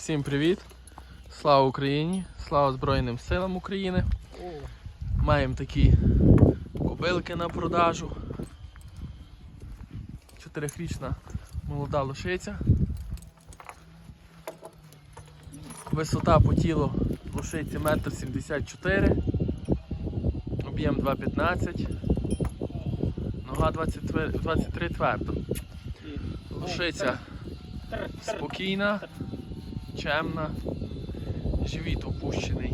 Всім привіт! Слава Україні! Слава Збройним силам України! Маємо такі кобилки на продажу. Чотирихрічна молода лошиця. Висота по тілу лошиці 1,74 м. Об'єм 2,15 Нога 23, 23 твердо. Лошиця спокійна, чемна, живіт опущений.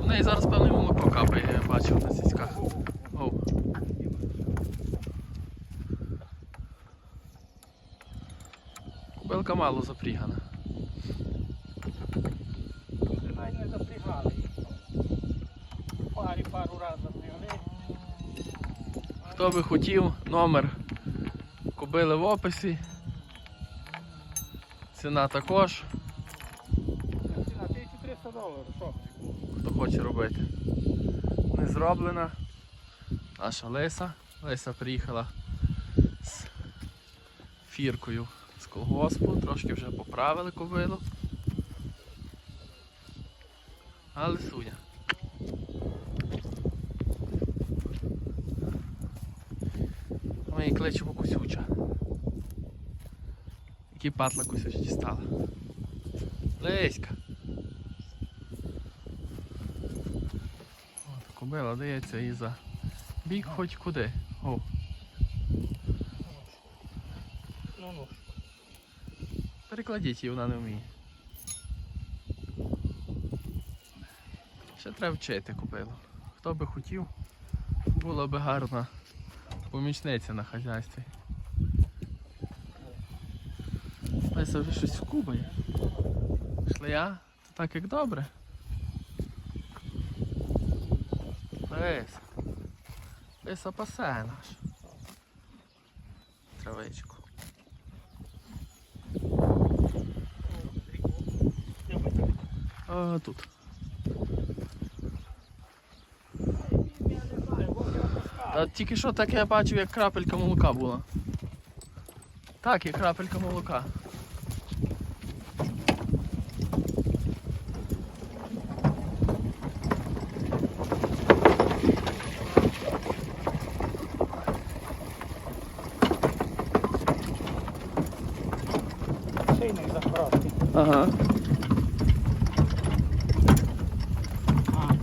У неї зараз певний молоко капає, я бачив на сіськах. О. Кобилка мало запрігана. Не запрягали. Парі пару разів запрягли. Хто би хотів, номер кобили в описі. Ціна також, 1300. Що? хто хоче робити. Не зроблена. Наша Лиса. Лиса приїхала з фіркою з колгоспу, трошки вже поправили кобилу. Але суня. Ми її кличемо кусюча. Які патла кусюча дістала. Леська. От, кобила дається і за бік хоч куди. О, Ну ну. перекладіть її, вона не вміє. Ще треба вчити кобилу. Хто би хотів, була би гарна помічниця на хазяйстві. Леся вже щось вкубає. Шлея? То так як добре. Леся. Леся пасе наш. Травичку. А, тут. Я не знаю, бо я пускав. А тільки що таке я бачив, як крапелька молока була. Так, як крапелька молока. Закороткий. Ага. А.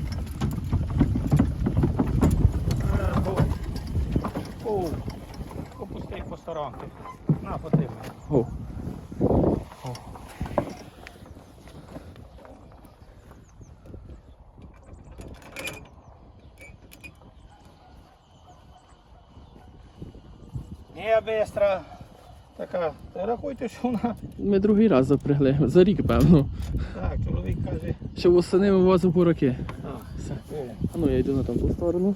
О, опусти по сторонки. На, потримай. Така, та рахуйте, що вона. Ми другий раз запрягли. За рік, певно. Так, чоловік каже. Що восени вивозив бураки. А, Все. о. А ну я йду на там ту сторону.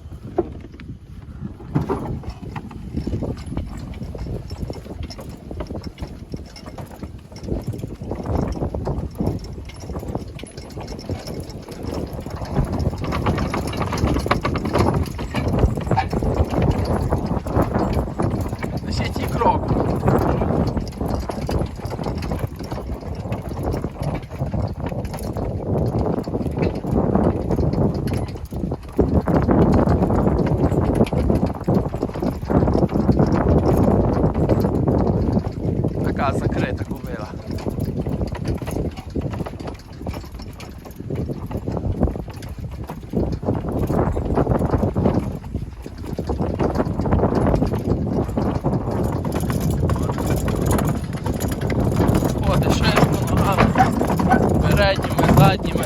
передніми, задніми.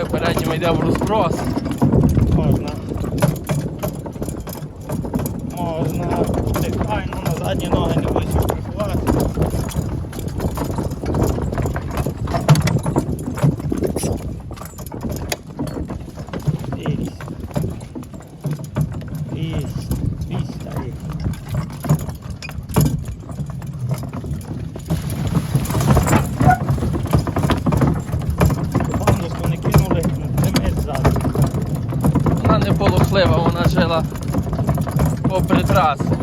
Е, Передніми йде в розброс. Можна. Можна. Тихайно на задні ноги не будеш приховати. Вісь. Вісь. Попри трасу.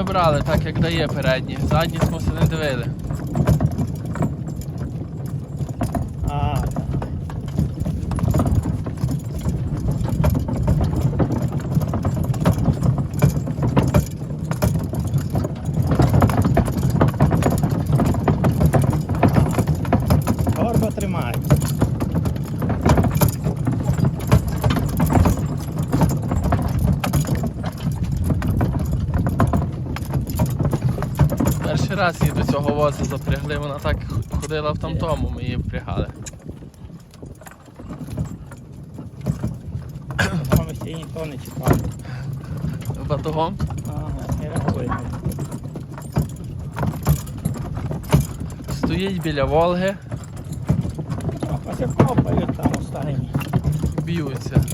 Ми брали, так як дає передні. Задні смуси не дивили. А, так. Горба тримає. Перший раз воза запрягли, вона так ходила в тамтому, ми її впрягали. Там ще ніхто не чекав. Батогом. Ага, не реагує. Стоїть біля Волги, А все копають там останні. б'ються.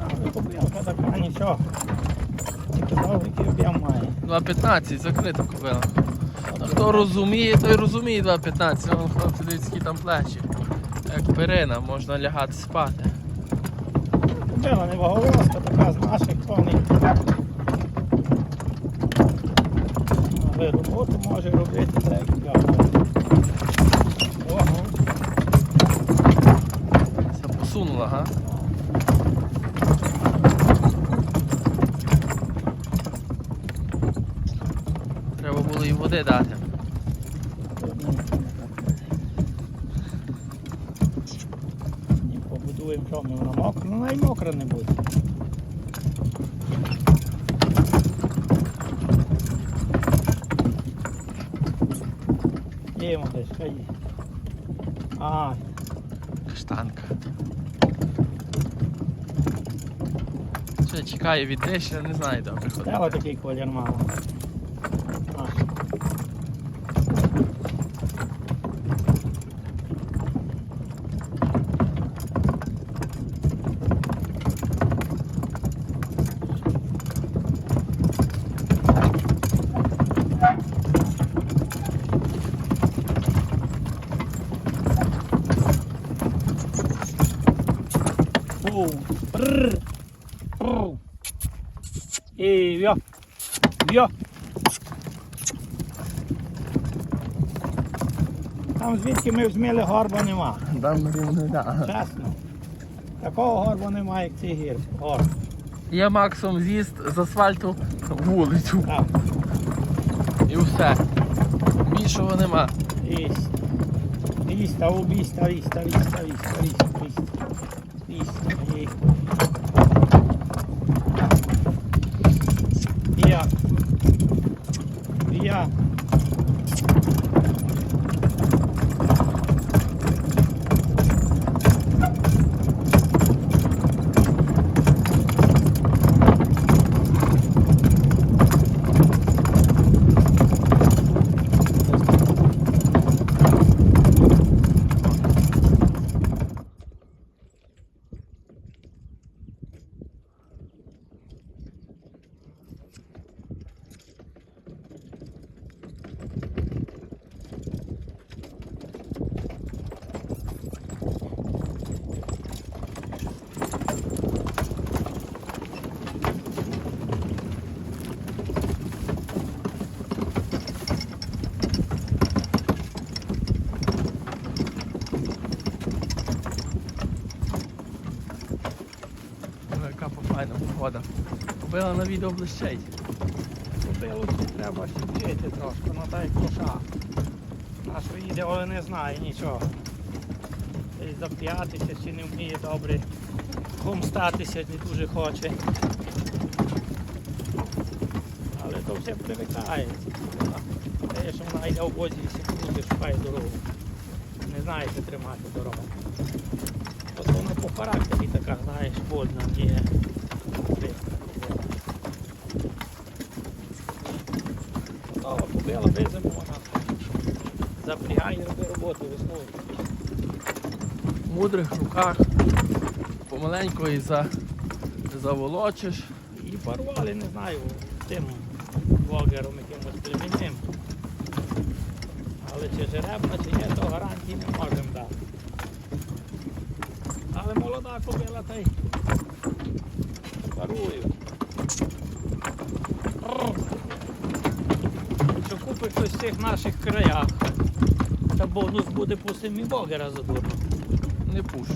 Але кобилка така нічого. Тільки довгий. 2.15, закрита кобила. Хто розуміє, той розуміє 2.15. Вон хлопці дивіться, там плечі. Як перина, можна лягати спати. Кобила не ваговозка, така з наших коней. Але роботу може робити так, як Ого. Це посунула, га? Треба було дати. Ні, побудуємо, ми вона мокра, ну навіть мокра не буде. Є десь, хай. А, Каштанка. Ще чекає від деща, не знаю, приходить. Треба такий колір мала. Фу. І йо. Йо. Там звідки ми взміли горба нема. Да. Чесно. Такого горба немає, як цей гір. Горб. Я максимум з'їзд з асфальту вулицю. Так. І все. Більшого нема. Ість. Ість, та убість, та вість, та вість, та вість, та вість, вість. Вість. І. І я. І я. Ой, Яка файна погода. Побила на відео блищить. Купилу треба вчити трошки, ну так як коша. Наш їде, але не знає нічого. Десь зап'ятися чи не вміє добре. Хомстатися не дуже хоче. Але то все привикає. Те, що вона йде в бозі секунди шукає дорогу. Не знає, де тримати дорогу. От вона по характері така, знаєш, больна, ні. Купила, веземо вона. Запрягає, роби роботу весною. В мудрих руках. Помаленьку і за... заволочиш. І порвали, не знаю, тим блогером якимось племінним. Але чи жеребна, чи ні, то гарантії не можемо дати. Але молода кобила та й в наших краях. Та бонус буде пустим і богера задурно. Не пущу.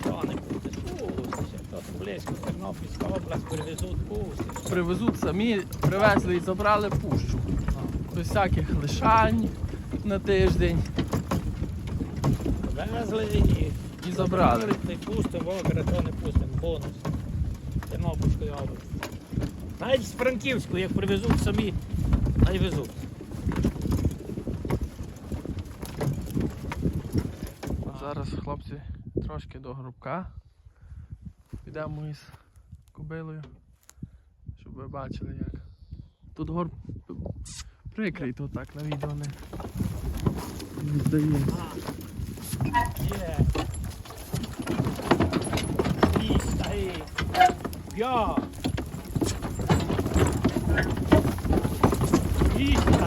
Що не? Пустиш. Близько Тернопільська область привезуть, пустиш. Привезуть самі, привезли і забрали пущу. Без всяких лишань на тиждень. Везли і І забрали. Не пустимо, богера, то не пустимо. Бонус. Тернопільської області. Навіть з Франківську, як привезуть самі, най везуть. Зараз хлопці трошки до грубка. Підемо із кобилою, щоб ви бачили як. Тут горб прикрий, то так на відео не, не здає. Є. Віста, ей.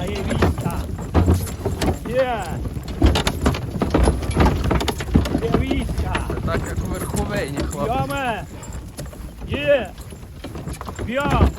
e vista. Yeah. Є. Віста. Це так як у верховині, хлопці. Йоме. Є. Я.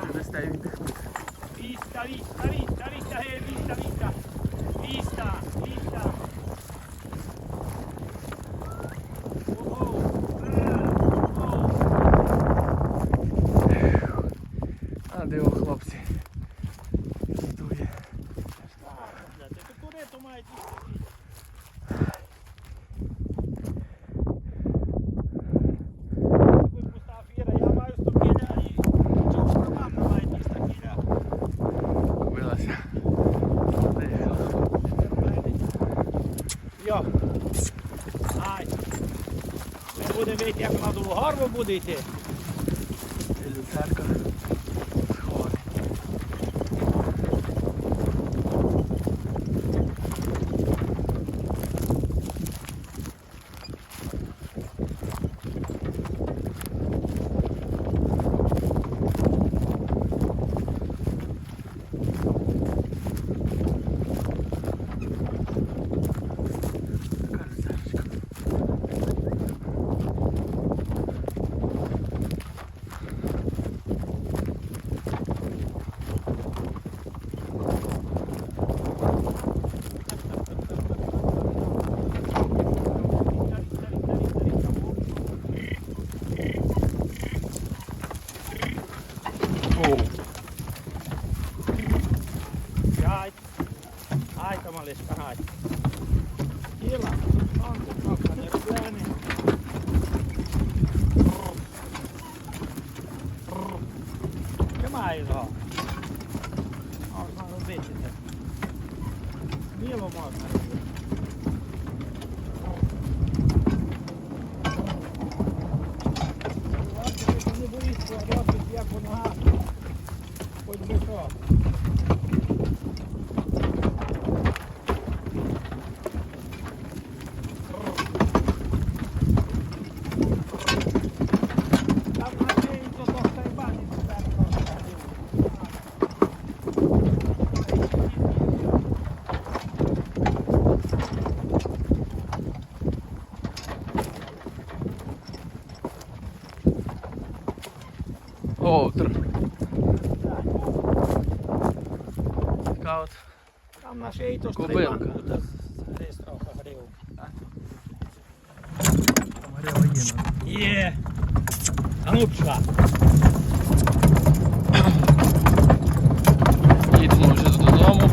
Станете десь та й віддихнути. Vista, vista, vista, vista, eh, vista, vista. Vista, як на Долгорву буде йти. Люцерка. Схований. Така люцерочка. Оу. Ай. Ай, та малишка, ай. Тіла, сонце трохи не роблене. Тримай його. Можна робити це. Сміло можна робити. Бачите, ти не боїшся, робить як по ногах. Хоч би що. Там на неї то доста й бані тепер просто. Овтр. Така от. На шиї то Кобилка. стрибанка буде трохи грив. Там грива є. Є. А ну пішла. Їдемо вже додому.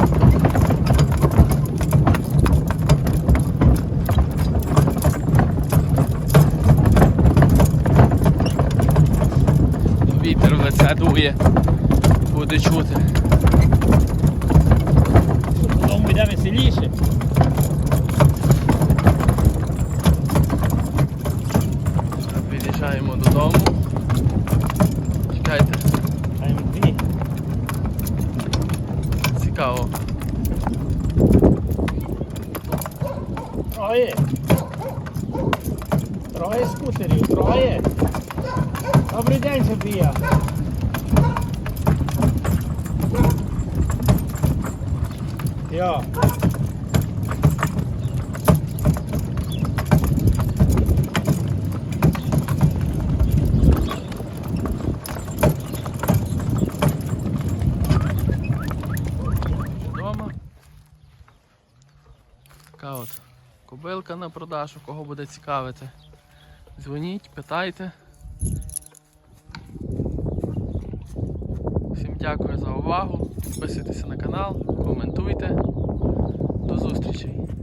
Вітер в лице дує. Буде чути. Додому кобилка на продаж, у кого буде цікавити. Дзвоніть, питайте. Всім дякую за увагу. Підписуйтеся на канал, коментуйте. До зустрічей!